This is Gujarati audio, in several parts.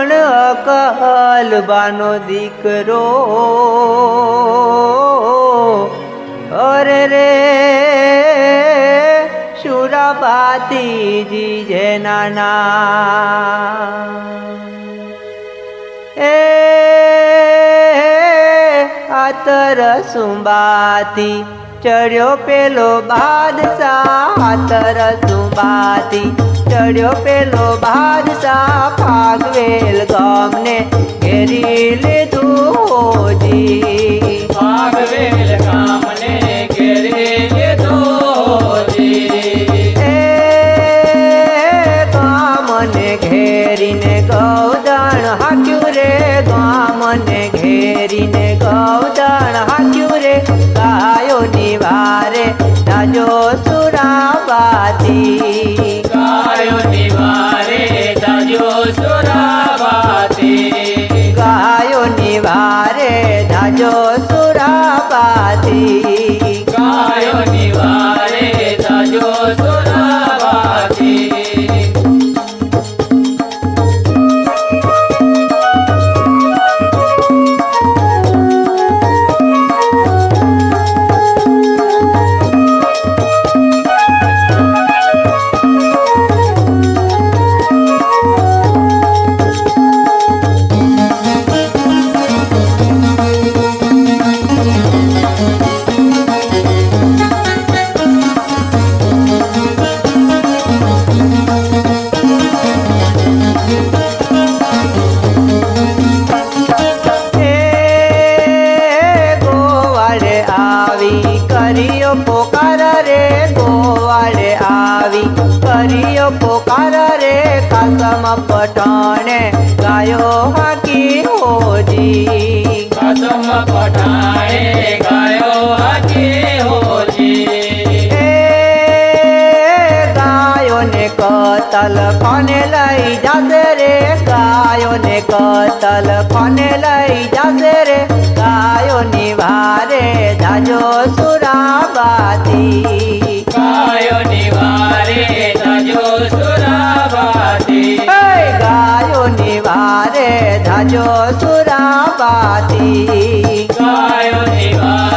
પણ અકલબાનો દીકરો. અરે રે સુરાપાતીજી જે નાના. એ, આતર સુંબાતી ચડ્યો પેલો બાદશાહ, આતર સુંબાતી ચડ્યો પેલો બાદશાહ ફાગવેલ ગામને ઘેરી લીધું હોજી. ભાગવેલ કામને ઘેરે લીધો. એ ગામને ઘેરીને ગૌદાણ હાક્યું રે ગામને ઘેરીને ગૌદાણ હાક્યું રે. ગાયો નિવારે રાજો સુરાબાતી કતલ કોને લઈ જાશે રે ગાયોને કતલ કોને લઈ જાશે રે ગાયો નિવારે જાજો સુરાબાતી ગાયો નિવારે જાજો સુરાબાતી ગાયો નિવારે જાજો સુરાબાતી ગાયો દાજો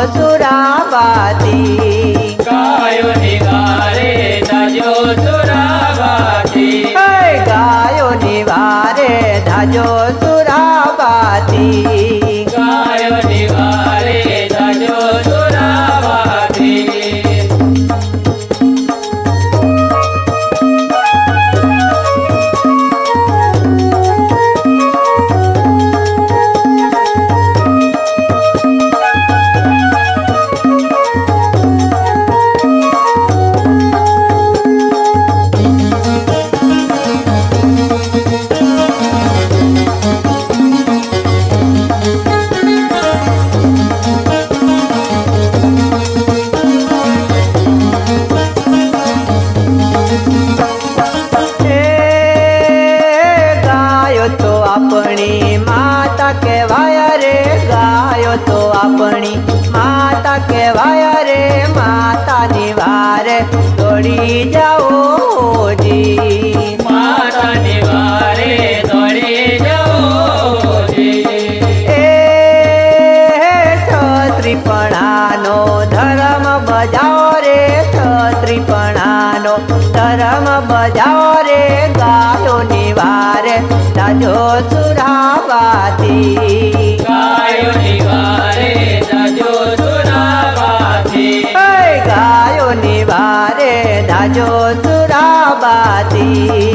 રાજો સુરાબાતી સાજો સુરાવાતી ગાયોની વારે સાજો સુરાવાતી ગાયોની વારે સાજો સુરાવાતી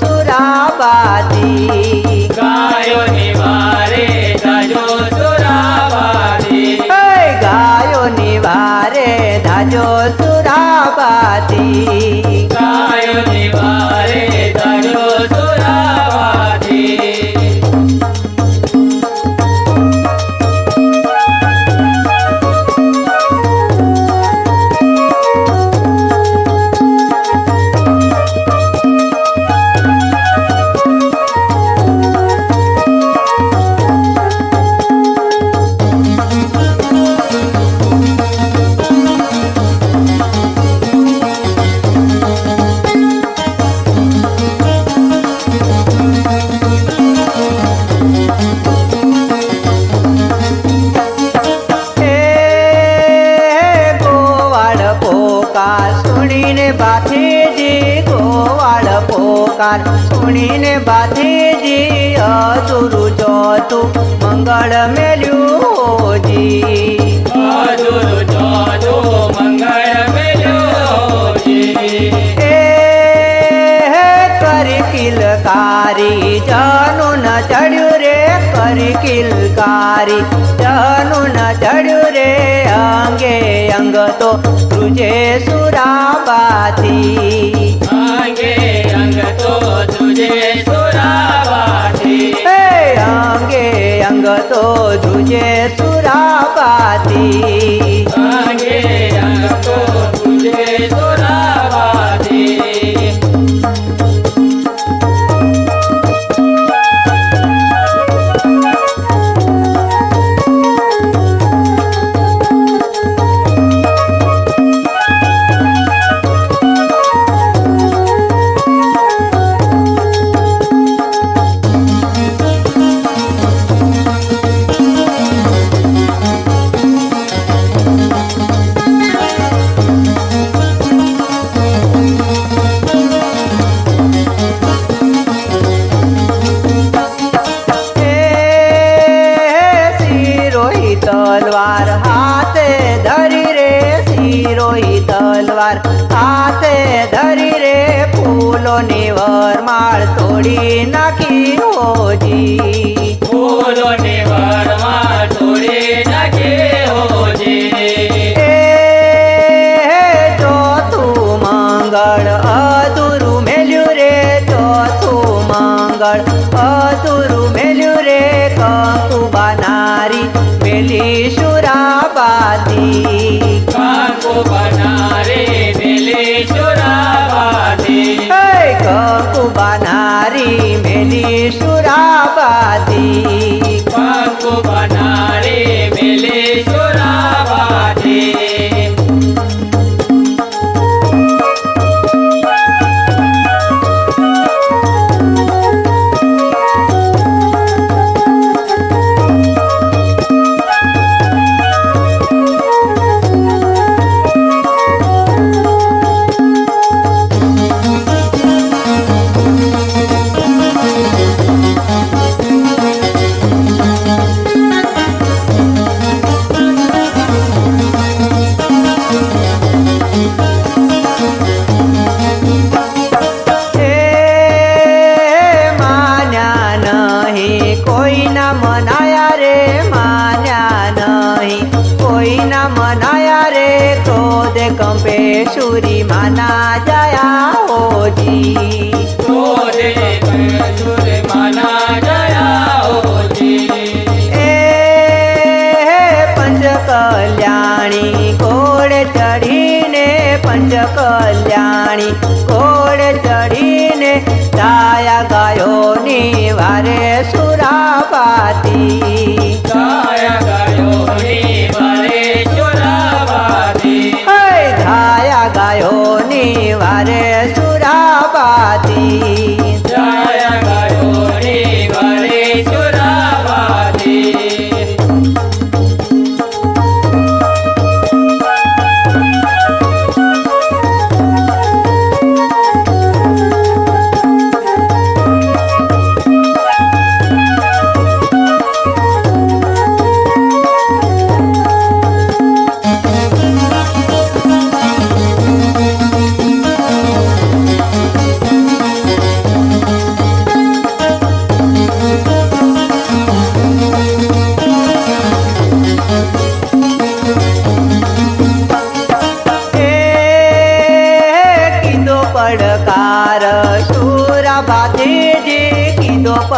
સુરાબાદી ગાયો ની વારે ધાજો સુરાબાદી ગાયો ની વારે ધાજો સુરાબાદી સ્થળ મેલ્યું હોજી. જાજો મંગળ મેલ્યો એ કરી કિલકારી, જાનું ન ચડ્યું રે, કરી કિલકારી, જાનું ન ચડ્યું રે, અંગે અંગ તો તુજે સુરાબાથી.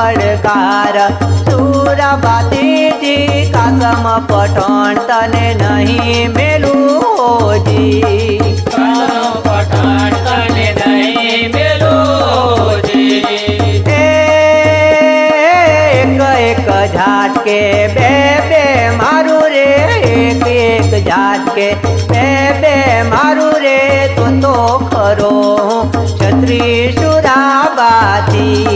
પડકાર. સુરાબાતીજી કાસમ પઠણ તને નહીં મેલું હોજી. કાનો તને નહીં મેલોજી એક એક ઝાટકે બે બે મારું રે એક એક ઝાટકે બે બે મારું રે તો તો ખરો છત્રી સુરાબાતી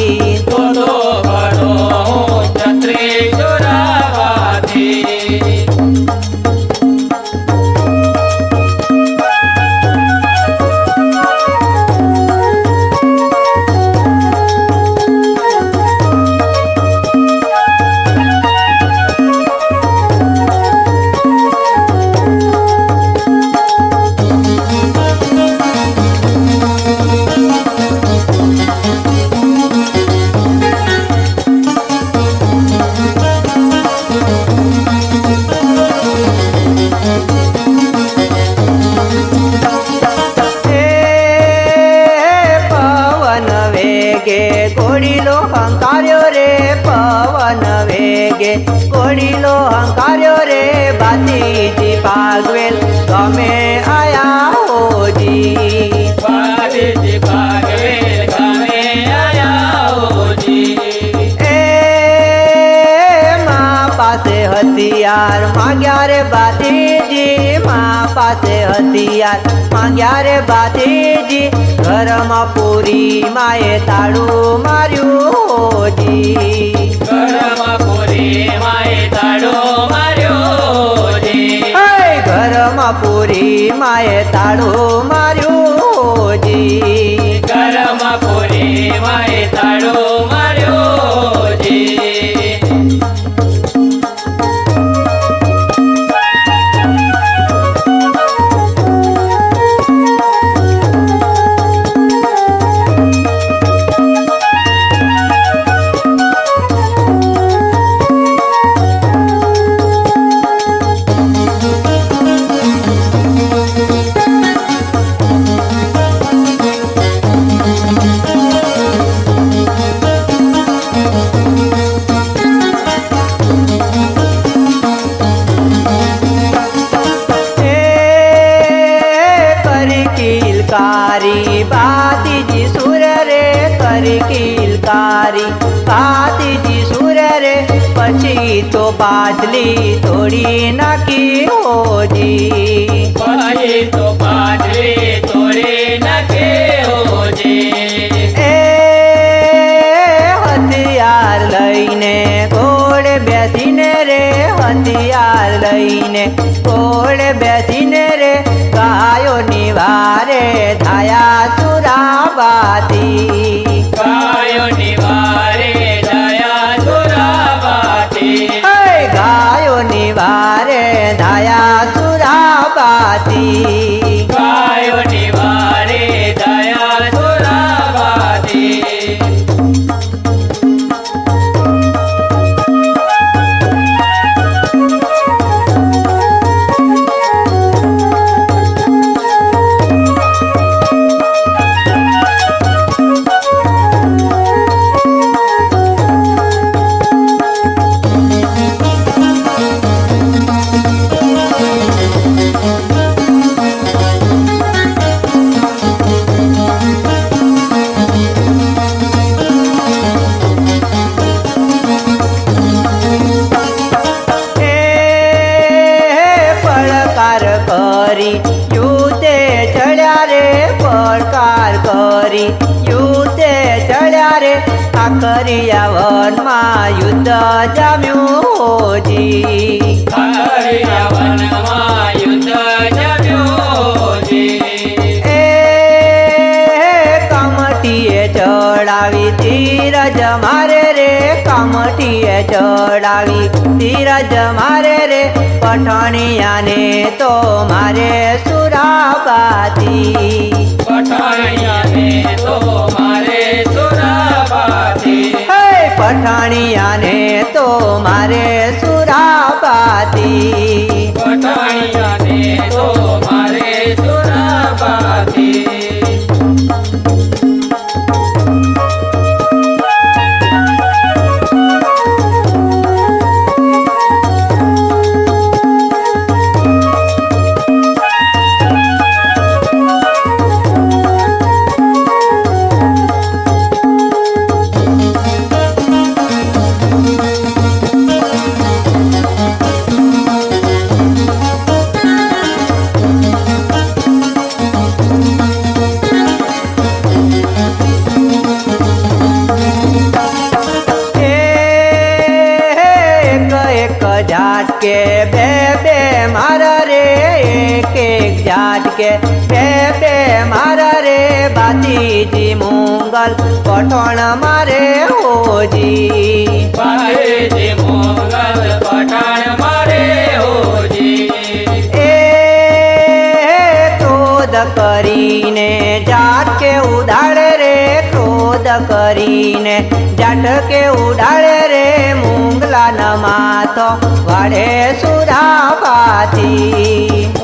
વેગે ઘોડીલો હંકાર્યો રે પવન વેગે. ઘોડીલો હંકાર્યો રે બાતીજી પાગવેલ તમે આયા હોજી પાદેજી ભાગવે ગામે આયા હોજી એ મા પાસે હથિયાર માંગ્યા રે બાતીજી મા પાસે હથિયાર માંગ્યા રે બાતીજી. ઘરમાં પૂરી માએ તાળું માર્યું હોજી. ઘરમાં પૂરી માએ તાળું માર્યું જી ઘરમાં પૂરી માએ તાળું માર્યું હોજી. ઘરમાં પૂરી માએ તાળો પછી તો બાદલી તોડી નાખી હોજી. પછી તો પાટલી તોડી નાખી હોજી. એ હથિયાર લઈને ઘોડે બેસીને રે હથિયાર લઈને ઘોડે બેસીને રે. ગાયો નિવારે ધાયા સુરાબાતી યુતે ચડ્યા રે પડકાર કરી. યુતે ચડ્યા રે કાકરિયા વનમાં યુદ્ધ જામ્યું હોજી. કાકરિયા વનમાં યુદ્ધ જામ્યું હોજી એ ચડાવી ધીરજ માર. રે કામટીએ ચડાવી ધીરજ મારે રે પઠણિયાને તો મારે સુરાબાતી પઠણિયાને તો મારે સુરાબાથી હે પઠાણિયાને તો મારે સુરાબાતી એક જાત ઝાટકે બે બે મારા રે એક એક ઝાટકે બે બે મારા રે. બાતીજી મુંગલ પઠણ મારે હોજી. પારેજી મોગલ પઠાણ મારે હોજી. એ ક્રોધ કરીને ક્રોધ કરીને જાટકે ઉડાડે રે મુંગલા માથો. વાળે સુરાપાથી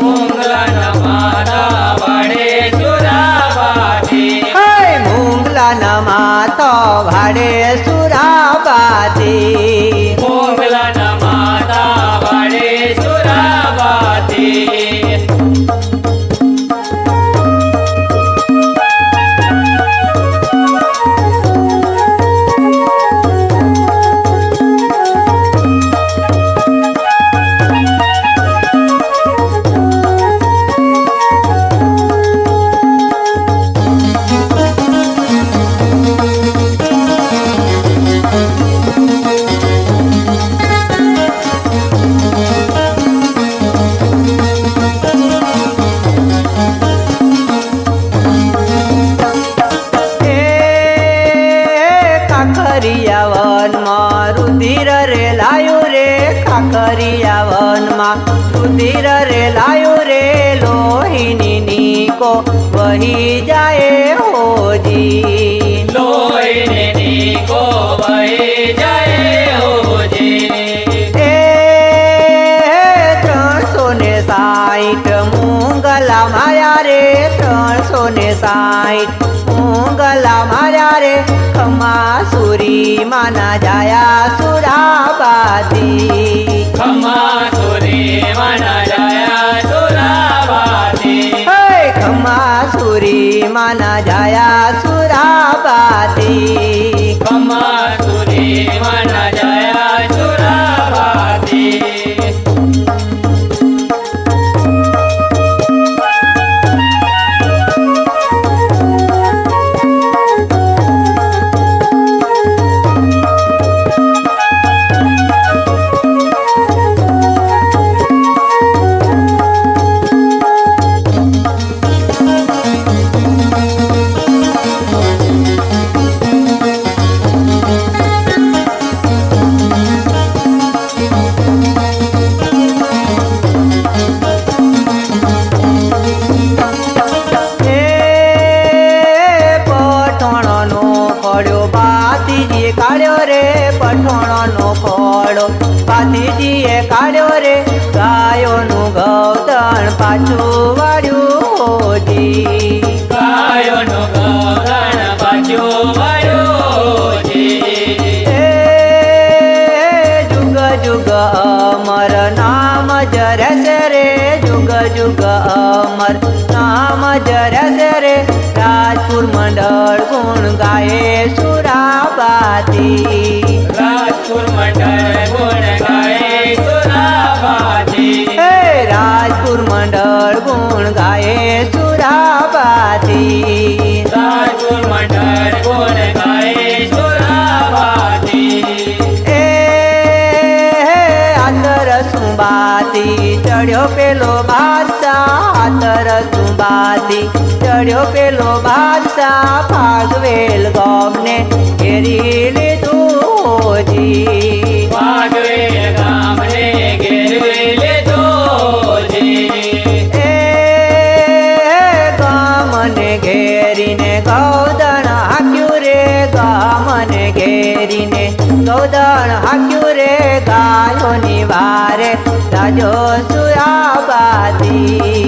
મોગલન માતા વડે સુરાબાથી. હે મુંગલા માથો વાળે સુરાપાથી વનમાં રુધિર રે લાયું રે કાકરિયા વનમાં રુધિર રે લાયું રે લોહીની નીકો. વહી જાય હોજી. લોહીને નીકો, વહી જાય સુરી માના જાયા સુરાબાદી ખમ્મા સુરી માના જાયા સુરાબાદી હે ખમા સુરી માના જાયા સુરાબાદી ખમ્મા સુરી મન પાતીજીએ કાઢ્યો રે પઠોણનો ફળો. ભાતીજીએ કાઢ્યો રે ગાયોનું ગૌતણ પાછું વાળ્યું હોજી. ગાયોનો ગગન બાજુ વળ્યોજી એ જુગ જુગ અમર નામ જરસે રે જુગ જુગ અમર નામ જરસે રે. રાજપુર મંડળ ગુણ ગાયે બાજી રાજપુર મંડળ ગુણ ગાય સુરાબાજી હે રાજપુર મંડળ ગુણ ગાય સુરાબાજી એ હે આતર ચડ્યો પેલો બાદશાહ આતર સુંબાતી ચડ્યો પેલો બાદશાહ ફાગવેલ ગો ઘેરી લીધું જી ભાગવે ગામને ઘેરવે લેતો જી એ ગામને ઘેરીને રાજો સુરાબાદી